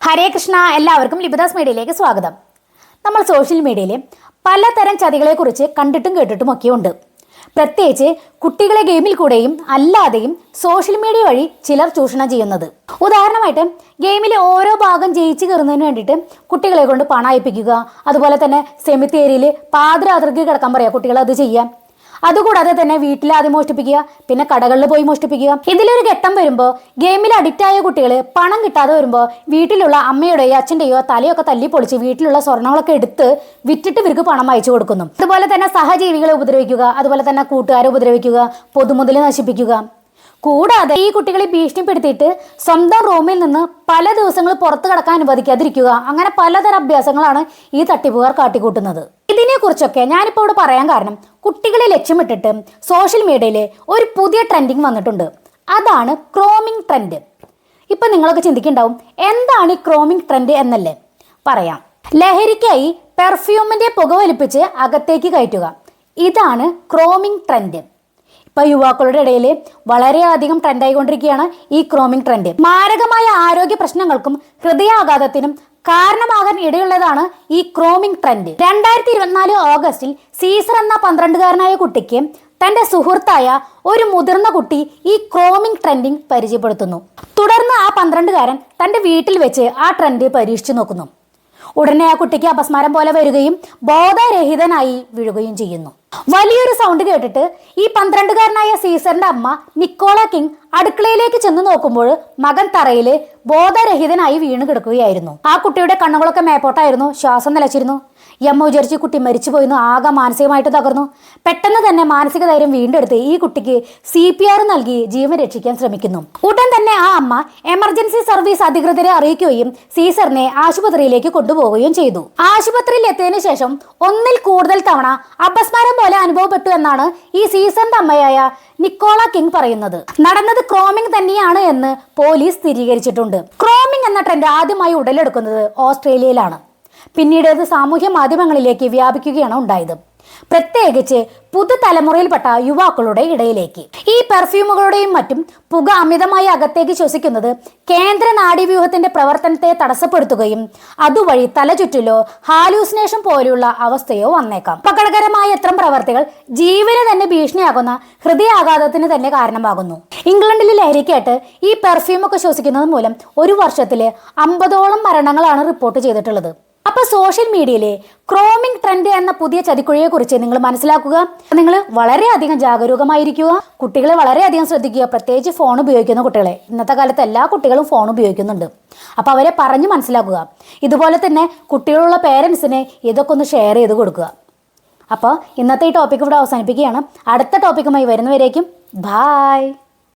ഹരേ കൃഷ്ണ എല്ലാവർക്കും ലിബിദാസ് മീഡിയയിലേക്ക് സ്വാഗതം. നമ്മൾ സോഷ്യൽ മീഡിയയിലെ പലതരം ചതികളെക്കുറിച്ച് കണ്ടിട്ടും കേട്ടിട്ടും ഒക്കെ ഉണ്ട്. പ്രത്യേകിച്ച് കുട്ടികളെ ഗെയിമിൽ കൂടെയും അല്ലാതെയും സോഷ്യൽ മീഡിയ വഴി ചിലർ ചൂഷണം ചെയ്യുന്നത്. ഉദാഹരണമായിട്ട് ഗെയിമിലെ ഓരോ ഭാഗം ജയിച്ചു കയറുന്നതിന് വേണ്ടിയിട്ട് കുട്ടികളെ കൊണ്ട് പണം അയപ്പിക്കുക അതുപോലെ തന്നെ സെമിത്തേരിയിൽ പാതിരാത്രിക്ക് കിടക്കാൻ പറയാം കുട്ടികൾ അത് ചെയ്യാം അതുകൂടാതെ തന്നെ വീട്ടിൽ ആദ്യം മോഷ്ടിപ്പിക്കുക പിന്നെ കടകളിൽ പോയി മോഷ്ടിപ്പിക്കുക. ഇതിലൊരു ഘട്ടം വരുമ്പോൾ ഗെയിമിൽ അഡിക്റ്റ് ആയ കുട്ടികൾ പണം കിട്ടാതെ വരുമ്പോൾ വീട്ടിലുള്ള അമ്മയുടെയോ അച്ഛന്റെയോ തലയൊക്കെ തല്ലി പൊളിച്ച് വീട്ടിലുള്ള സ്വർണങ്ങളൊക്കെ എടുത്ത് വിറ്റിട്ട് ഇവർക്ക് പണം അയച്ചു കൊടുക്കുന്നു. അതുപോലെ തന്നെ സഹജീവികളെ ഉപദ്രവിക്കുക അതുപോലെ തന്നെ കൂട്ടുകാരെ ഉപദ്രവിക്കുക പൊതുമുതൽ നശിപ്പിക്കുക. കൂടാതെ ഈ കുട്ടികളെ ഭീഷണിപ്പെടുത്തിയിട്ട് സ്വന്തം റൂമിൽ നിന്ന് പല ദിവസങ്ങൾ പുറത്തു കടക്കാൻ അനുവദിക്കാതിരിക്കുക. അങ്ങനെ പലതരം അഭ്യാസങ്ങളാണ് ഈ തട്ടിപ്പുകാർ കാട്ടിക്കൂട്ടുന്നത്. ഇതിനെക്കുറിച്ചൊക്കെ ഞാനിപ്പോൾ ഇവിടെ പറയാൻ കാരണം കുട്ടികളെ ലക്ഷ്യമിട്ടിട്ട് സോഷ്യൽ മീഡിയയിൽ ഒരു പുതിയ ട്രെൻഡിങ് വന്നിട്ടുണ്ട്. അതാണ് ക്രോമിംഗ് ട്രെൻഡ് ഇപ്പൊ നിങ്ങളൊക്കെ ചിന്തിക്കുന്നുണ്ടാവും എന്താണ് ഈ ക്രോമിംഗ് ട്രെൻഡ് എന്നല്ലേ? പറയാം. ലഹരിക്കായി പെർഫ്യൂമിന്റെ പുക വലിപ്പിച്ച് അകത്തേക്ക് കയറ്റുക. ഇതാണ് ക്രോമിംഗ് ട്രെൻഡ് ഇപ്പൊ യുവാക്കളുടെ ഇടയിൽ വളരെയധികം ട്രെൻഡായിക്കൊണ്ടിരിക്കുകയാണ് ഈ ക്രോമിംഗ് ട്രെൻഡ് മാരകമായ ആരോഗ്യ പ്രശ്നങ്ങൾക്കും ഹൃദയാഘാതത്തിനും കാരണമാകാൻ ഇടയുള്ളതാണ് ഈ ക്രോമിംഗ് ട്രെൻഡ് രണ്ടായിരത്തി ഇരുപത്തിനാല് ഓഗസ്റ്റിൽ സീസർ എന്ന പന്ത്രണ്ടുകാരനായ കുട്ടിക്ക് തന്റെ സുഹൃത്തായ ഒരു മുതിർന്ന കുട്ടി ഈ ക്രോമിംഗ് ട്രെൻഡിങ് പരിചയപ്പെടുത്തുന്നു. തുടർന്ന് ആ പന്ത്രണ്ടുകാരൻ തന്റെ വീട്ടിൽ വെച്ച് ആ ട്രെൻഡ് പരീക്ഷിച്ചു നോക്കുന്നു. ഉടനെ ആ കുട്ടിക്ക് അപസ്മാരം പോലെ വരികയും ബോധരഹിതനായി വീഴുകയും ചെയ്യുന്നു. വലിയൊരു സൗണ്ട് കേട്ടിട്ട് ഈ പന്ത്രണ്ടുകാരനായ സീസറിന്റെ അമ്മ നിക്കോള കിങ് അടുക്കളയിലേക്ക് ചെന്ന് നോക്കുമ്പോൾ മകൻ തറയിൽ ബോധരഹിതനായി വീണ് കിടക്കുകയായിരുന്നു. ആ കുട്ടിയുടെ കണ്ണുകളൊക്കെ മേപ്പോട്ടായിരുന്നു. ശ്വാസം നിലച്ചിരുന്നു. യമ്മ വിചാരിച്ച് കുട്ടി മരിച്ചുപോയിരുന്നു ആകെ മാനസികമായിട്ട് തകർന്നു. പെട്ടെന്ന് തന്നെ മാനസിക ധൈര്യം വീണ്ടെടുത്ത് ഈ കുട്ടിക്ക് സി പി ആർ നൽകി ജീവൻ രക്ഷിക്കാൻ ശ്രമിക്കുന്നു. ഉടൻ തന്നെ ആ അമ്മ എമർജൻസി സർവീസ് അധികൃതരെ അറിയിക്കുകയും സീസറിനെ ആശുപത്രിയിലേക്ക് കൊണ്ടുപോവുകയും ചെയ്തു. ആശുപത്രിയിൽ എത്തിയതിനു ശേഷം ഒന്നിൽ കൂടുതൽ തവണ അപസ്മാരം പോലെ അനുഭവപ്പെട്ടു എന്നാണ് ഈ സീസണിന്റെ അമ്മയായ നിക്കോള കിങ് പറയുന്നത്. നടന്നത് ക്രോമിംഗ് തന്നെയാണ് എന്ന് പോലീസ് സ്ഥിരീകരിച്ചിട്ടുണ്ട്. ക്രോമിംഗ് എന്ന ട്രെൻഡ് ആദ്യമായി ഉടലെടുക്കുന്നത് ഓസ്ട്രേലിയയിലാണ്. പിന്നീട് അത് സാമൂഹ്യ മാധ്യമങ്ങളിലേക്ക് വ്യാപിക്കുകയാണ് ഉണ്ടായത്. പ്രത്യേകിച്ച് പുതുതലമുറയിൽപ്പെട്ട യുവാക്കളുടെ ഇടയിലേക്ക്. ഈ പെർഫ്യൂമുകളുടെയും മറ്റും പുക അമിതമായി അകത്തേക്ക് ശ്വസിക്കുന്നത് കേന്ദ്ര നാഡീവ്യൂഹത്തിന്റെ പ്രവർത്തനത്തെ തടസ്സപ്പെടുത്തുകയും അതുവഴി തലചുറ്റിലോ ഹാലൂസിനേഷൻ പോലെയുള്ള അവസ്ഥയോ വന്നേക്കാം. അപകടകരമായ ഇത്തരം പ്രവർത്തികൾ ജീവന് തന്നെ ഭീഷണിയാകുന്ന ഹൃദയാഘാതത്തിന് തന്നെ കാരണമാകുന്നു. ഇംഗ്ലണ്ടിലെ ലഹരിക്കേട്ട് ഈ പെർഫ്യൂമൊക്കെ ശ്വസിക്കുന്നത് മൂലം ഒരു വർഷത്തിലെ അമ്പതോളം മരണങ്ങളാണ് റിപ്പോർട്ട് ചെയ്തിട്ടുള്ളത്. അപ്പൊ സോഷ്യൽ മീഡിയയിലെ ക്രോമിംഗ് ട്രെൻഡ് എന്ന പുതിയ ചതിക്കുഴിയെ കുറിച്ച് നിങ്ങൾ മനസ്സിലാക്കുക. നിങ്ങൾ വളരെയധികം ജാഗരൂകമായിരിക്കുക. കുട്ടികളെ വളരെയധികം ശ്രദ്ധിക്കുക. പ്രത്യേകിച്ച് ഫോൺ ഉപയോഗിക്കുന്ന കുട്ടികളെ. ഇന്നത്തെ കാലത്ത് എല്ലാ കുട്ടികളും ഫോൺ ഉപയോഗിക്കുന്നുണ്ട്. അപ്പോൾ അവരെ പറഞ്ഞു മനസ്സിലാക്കുക. ഇതുപോലെ തന്നെ കുട്ടികളുള്ള പേരൻസിനെ ഇതൊക്കെ ഒന്ന് ഷെയർ ചെയ്ത് കൊടുക്കുക. അപ്പോൾ ഇന്നത്തെ ഈ ടോപ്പിക് ഇവിടെ അവസാനിപ്പിക്കുകയാണ്. അടുത്ത ടോപ്പിക്കുമായി വരുന്നവരേക്കും ബായ്